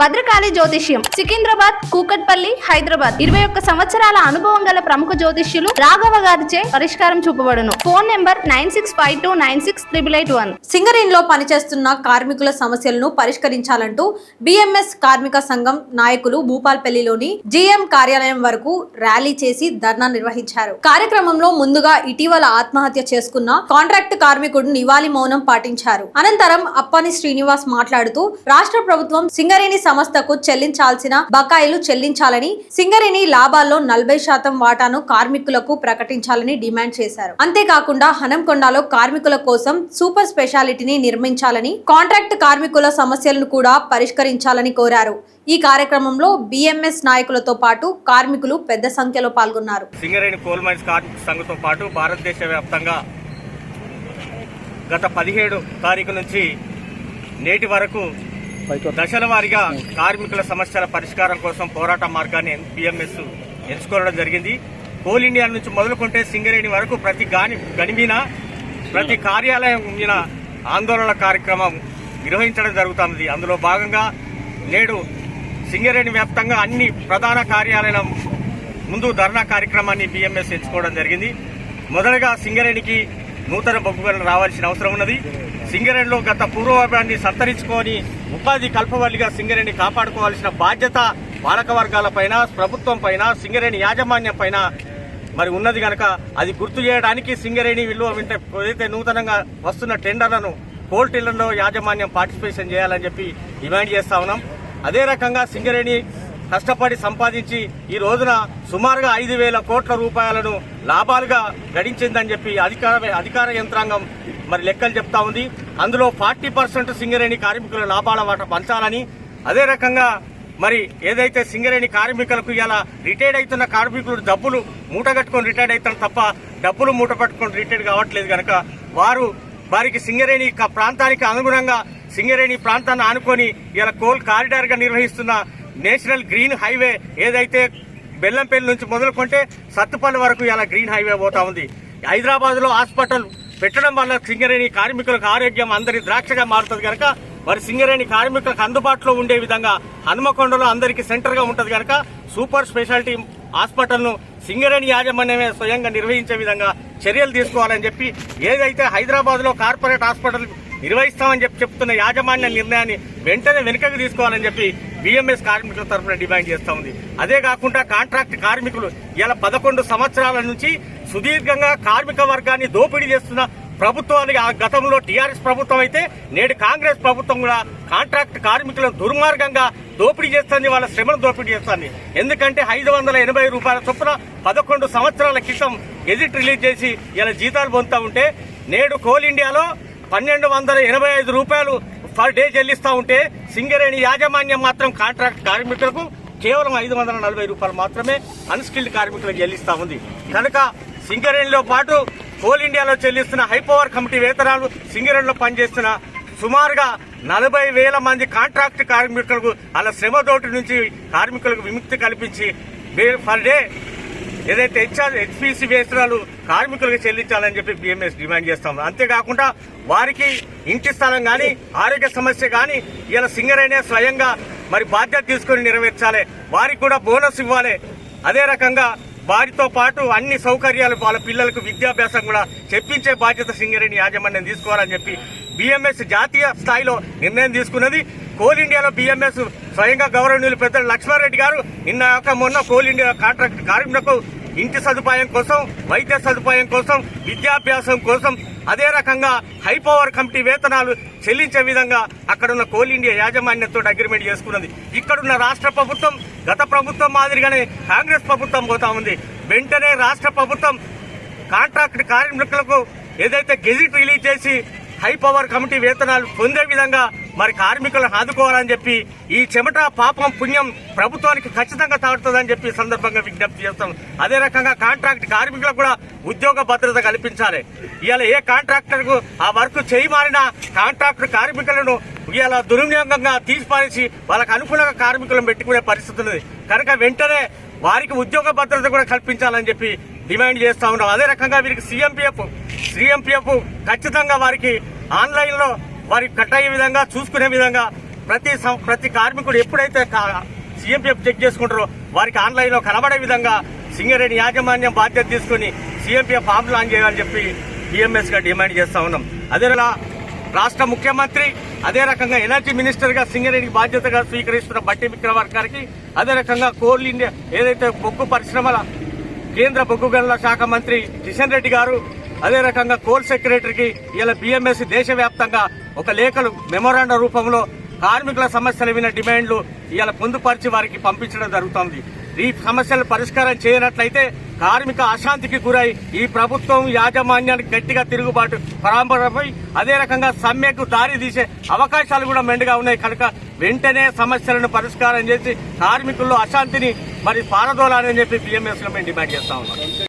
భద్రకాళి జ్యోతిష్యం సికింద్రాబాద్ కూకట్పల్లి హైదరాబాద్. ఇరవై ఒక్క సంవత్సరాల అనుభవం గల ప్రముఖ జ్యోతిష్యులు రాఘవ గారిచే పరిష్కారం చూపబడును. Phone number nine six five two nine six triple eight one. సింగరేణిలో పనిచేస్తున్న కార్మికుల సమస్యలను పరిష్కరించాలంటూ బిఎంఎస్ కార్మిక సంఘం నాయకులు భూపాల్పల్లిలోని జీఎం కార్యాలయం వరకు ర్యాలీ చేసి ధర్నా నిర్వహించారు. కార్యక్రమంలో ముందుగా ఇటీవల ఆత్మహత్య చేసుకున్న కాంట్రాక్ట్ కార్మికుడు నివాళి మౌనం పాటించారు. అనంతరం అప్పని శ్రీనివాస్ మాట్లాడుతూ రాష్ట్ర ప్రభుత్వం సింగరేణి సంస్థకు చెల్లించాల్సిన బకాయిలు చెల్లించాలని సింగరేణి లాభాల్లో నలభై శాతం వాటాను కార్మికులకు ప్రకటించాలని డిమాండ్ చేశారు. అంతేకాకుండా హనంకొండలో కార్మికుల కోసం సూపర్ స్పెషాలిటీని నిర్మించాలని కాంట్రాక్ట్ కార్మికుల సమస్యలను కూడా పరిష్కరించాలని కోరారు. ఈ కార్యక్రమంలో బిఎంఎస్ నాయకులతో పాటు కార్మికులు పెద్ద సంఖ్యలో పాల్గొన్నారు. సింగరేణి కోల్ మైన్స్ కార్మిక సంఘంతో పాటు భారతదేశ వ్యాప్తంగా గత పదిహేడు తారీఖు నుంచి నేటి వరకు దశల వారీగా కార్మికుల సమస్యల పరిష్కారం కోసం పోరాట మార్గాన్ని పిఎంఎస్ ఎంచుకోవడం జరిగింది. కోల్ ఇండియా నుంచి మొదలుకుంటే సింగరేణి వరకు ప్రతి గాని గనిమీన ప్రతి కార్యాలయం మీద ఆందోళన కార్యక్రమం నిర్వహించడం జరుగుతుంది అందులో భాగంగా నేడు సింగరేణి వ్యాప్తంగా అన్ని ప్రధాన కార్యాలయం ముందు ధర్నా కార్యక్రమాన్ని బిఎంఎస్ ఎంచుకోవడం జరిగింది. మొదటగా సింగరేణికి నూతన బొగ్గుగలను రావాల్సిన అవసరం ఉన్నది. సింగరేణిలో గత పూర్వభాన్ని సంతరించుకొని ఉపాధి కల్పవల్లిగా సింగరేణి కాపాడుకోవాల్సిన బాధ్యత పాలక వర్గాలపైన ప్రభుత్వం పైన సింగరేణి యాజమాన్యం పైన మరి ఉన్నది కనుక అది గుర్తు చేయడానికి సింగరేణి విలువ వింటే ఏదైతే నూతనంగా వస్తున్న టెండర్లను కోల్ టెండర్లో యాజమాన్యం పార్టిసిపేషన్ చేయాలని చెప్పి డిమాండ్ చేస్తా ఉన్నాం. అదే రకంగా సింగరేణి కష్టపడి సంపాదించి ఈ రోజున సుమారుగా ఐదు వేల కోట్ల రూపాయలను లాభాలుగా గడించిందని చెప్పి అధికార అధికార యంత్రాంగం మరి లెక్కలు చెప్తా ఉంది. అందులో ఫార్టీ పర్సెంట్ సింగరేణి కార్మికుల లాభాల వాట పంచాలని అదే రకంగా మరి ఏదైతే సింగరేణి కార్మికులకు ఇలా రిటైర్డ్ అవుతున్న కార్మికులు డబ్బులు మూటగట్టుకొని రిటైర్డ్ అవుతారు తప్ప డబ్బులు మూట పట్టుకొని రిటైర్డ్ కావట్లేదు కనుక వారు వారికి సింగరేణి ప్రాంతానికి అనుగుణంగా సింగరేణి ప్రాంతాన్ని ఆనుకొని ఇలా కోల్ కారిడార్గా నిర్వహిస్తున్న నేషనల్ గ్రీన్ హైవే ఏదైతే బెల్లంపల్లి నుంచి మొదలుకుంటే సత్తుపల్లి వరకు ఇలా గ్రీన్ హైవే పోతా ఉంది. హైదరాబాద్లో హాస్పిటల్ పెట్టడం వల్ల సింగరేణి కార్మికులకు ఆరోగ్యం అందరి ద్రాక్షగా మారుతుంది కనుక మరి సింగరేణి కార్మికులకు అందుబాటులో ఉండే విధంగా హనుమకొండలో అందరికీ సెంటర్గా ఉంటుంది కనుక సూపర్ స్పెషాలిటీ హాస్పిటల్ను సింగరేణి యాజమాన్యమే స్వయంగా నిర్వహించే విధంగా చర్యలు తీసుకోవాలని చెప్పి ఏదైతే హైదరాబాద్లో కార్పొరేట్ హాస్పిటల్ నిర్వహిస్తామని చెప్పి చెప్తున్న యాజమాన్య నిర్ణయాన్ని వెంటనే వెనుకకు తీసుకోవాలని చెప్పి బిఎంఎస్ కార్మికుల తరఫున డిమాండ్ చేస్తా ఉంది. అదే కాకుండా కాంట్రాక్ట్ కార్మికులు ఇలా పదకొండు సంవత్సరాల నుంచి సుదీర్ఘంగా కార్మిక వర్గాన్ని దోపిడీ చేస్తున్న ప్రభుత్వాలు ఆ గతంలో టీఆర్ఎస్ ప్రభుత్వం అయితే నేడు కాంగ్రెస్ ప్రభుత్వం కూడా కాంట్రాక్ట్ కార్మికులను దుర్మార్గంగా దోపిడీ చేస్తుంది వాళ్ళ శ్రమను దోపిడీ చేస్తుంది. ఎందుకంటే ఐదు వందల ఎనభై రూపాయల చొప్పున పదకొండు సంవత్సరాల క్రితం గెజిట్ రిలీజ్ చేసి ఇలా జీతాలు పొందుతా ఉంటే నేడు కోల్ ఇండియాలో పన్నెండు వందల ఎనభై ఐదు రూపాయలు పర్ డే చెల్లిస్తూ ఉంటే సింగరేణి యాజమాన్యం మాత్రం కాంట్రాక్ట్ కార్మికులకు కేవలం ఐదు వందల నలభై రూపాయలు మాత్రమే అన్స్కిల్డ్ కార్మికులకు చెల్లిస్తూ ఉంది. కనుక సింగరేణిలో పాటు కోల్ ఇండియాలో చెల్లిస్తున్న హైపవర్ కమిటీ వేతనాలు సింగరేణిలో పనిచేస్తున్న సుమారుగా నలభై వేల మంది కాంట్రాక్ట్ కార్మికులకు అలా శ్రమ దోటి నుంచి కార్మికులకు విముక్తి కల్పించి పర్ డే ఏదైతే హెచ్ఆర్ హెచ్పిసి వేతనాలు కార్మికులకు చెల్లించాలని చెప్పి బిఎంఎస్ డిమాండ్ చేస్తాం. అంతేకాకుండా వారికి ఇంటి స్థలం కానీ ఆరోగ్య సమస్య కానీ ఇలా సింగరేణే స్వయంగా మరి బాధ్యత తీసుకొని నెరవేర్చాలి. వారికి కూడా బోనస్ ఇవ్వాలి. అదే రకంగా వారితో పాటు అన్ని సౌకర్యాలు వాళ్ళ పిల్లలకు విద్యాభ్యాసం కూడా చెప్పించే బాధ్యత సింగరేణి యాజమాన్యం తీసుకోవాలని చెప్పి బిఎంఎస్ జాతీయ స్థాయిలో నిర్ణయం తీసుకున్నది. కోల్ ఇండియాలో బిఎంఎస్ స్వయంగా గౌరవనీయులు పెద్ద లక్ష్మారెడ్డి గారు నిన్న యొక్క మొన్న కోల్ ఇండియా కాంట్రాక్ట్ కార్మికులకు ఇంటి సదుపాయం కోసం వైద్య సదుపాయం కోసం విద్యాభ్యాసం కోసం అదే రకంగా హై పవర్ కమిటీ వేతనాలు చెల్లించే విధంగా అక్కడున్న కోల్ ఇండియా యాజమాన్యంతో అగ్రిమెంట్ చేసుకున్నది. ఇక్కడున్న రాష్ట్ర ప్రభుత్వం గత ప్రభుత్వం మాదిరిగానే కాంగ్రెస్ ప్రభుత్వం పోతా ఉంది. వెంటనే రాష్ట్ర ప్రభుత్వం కాంట్రాక్ట్ కార్మికులకు ఏదైతే గెజిట్ రిలీజ్ చేసి హై పవర్ కమిటీ వేతనాలు పొందే విధంగా మరి కార్మికులను ఆదుకోవాలని చెప్పి ఈ చెమట పాపం పుణ్యం ప్రభుత్వానికి ఖచ్చితంగా తాగుతుందని చెప్పి సందర్భంగా విజ్ఞప్తి చేస్తాం. అదే రకంగా కాంట్రాక్ట్ కార్మికులకు కూడా ఉద్యోగ భద్రత కల్పించాలి. ఇవాళ ఏ కాంట్రాక్టర్కు ఆ వర్క్ చేయమారిన కాంట్రాక్టర్ కార్మికులను ఇవాళ దుర్వినియోగంగా తీసిపారేసి వాళ్ళకు అనుకూలంగా కార్మికులను పెట్టుకునే పరిస్థితి ఉన్నది. కనుక వెంటనే వారికి ఉద్యోగ భద్రత కూడా కల్పించాలని చెప్పి డిమాండ్ చేస్తా ఉన్నాం. అదే రకంగా వీరికి సీఎంపీఎఫ్ సీఎంపీఎఫ్ ఖచ్చితంగా వారికి ఆన్లైన్లో వారికి కట్టయ్యే విధంగా చూసుకునే విధంగా ప్రతి సం- ప్రతి కార్మికుడు ఎప్పుడైతే సీఎంపీఎఫ్ చెక్ చేసుకుంటారో వారికి ఆన్లైన్లో కనబడే విధంగా సింగరేణి యాజమాన్యం బాధ్యత తీసుకుని సీఎంపీఎఫ్ ఫామ్ లాంచ్ చేయాలని చెప్పి బిఎంఎస్గా డిమాండ్ చేస్తా ఉన్నాం. అదేలా రాష్ట్ర ముఖ్యమంత్రి అదే రకంగా ఎనర్జీ మినిస్టర్గా సింగరేణికి బాధ్యతగా స్వీకరిస్తున్న బట్టి విక్రమార్క గారికి అదే రకంగా కోల్ ఇండియా ఏదైతే బొగ్గు పరిశ్రమల కేంద్ర బొగ్గు గనుల శాఖ మంత్రి కిషన్ రెడ్డి గారు అదే రకంగా కోర్ సెక్రటరీకి ఇలా బిఎంఎస్ దేశవ్యాప్తంగా ఒక లేఖలు మెమోరాండం రూపంలో కార్మికుల సమస్యలు విన డిమాండ్లు ఇలా పొందుపరిచి వారికి పంపించడం జరుగుతోంది. ఈ సమస్యలు పరిష్కారం చేయనట్లయితే కార్మిక అశాంతికి గురై ఈ ప్రభుత్వం యాజమాన్యానికి గట్టిగా తిరుగుబాటు ప్రారంభమై అదే రకంగా సమ్మెకు దారి తీసే అవకాశాలు కూడా మెండుగా ఉన్నాయి. కనుక వెంటనే సమస్యలను పరిష్కారం చేసి కార్మికుల్లో అశాంతిని మరి పారదోలాలని చెప్పి బిఎంఎస్లో మేము డిమాండ్ చేస్తా ఉన్నాం.